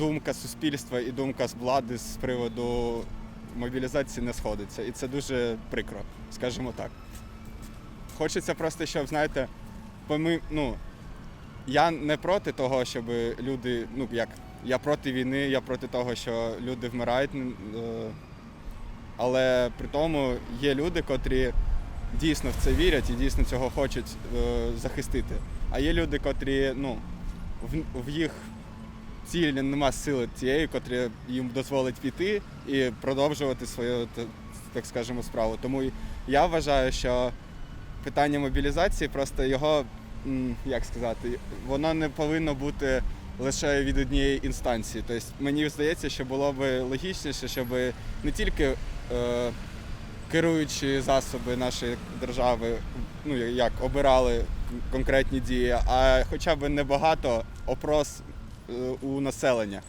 думка суспільства і думка з влади з приводу мобілізації не сходиться. І це дуже прикро, скажімо так. Хочеться просто, щоб, знаєте, помі... ну, я не проти того, щоб люди, ну як, я проти війни, я проти того, що люди вмирають. е, Але при тому є люди, котрі дійсно в це вірять і дійсно цього хочуть е, захистити. А є люди, котрі, ну, в їх цілі нема сили тієї, котрі їм дозволить піти і продовжувати свою, так скажемо, справу. Тому я вважаю, що питання мобілізації просто його, як сказати, воно не повинно бути лише від однієї інстанції. Тобто мені здається, що було б логічніше, щоб не тільки е, керуючі засоби нашої держави, ну як обирали конкретні дії, а хоча б небагато опрос у населення.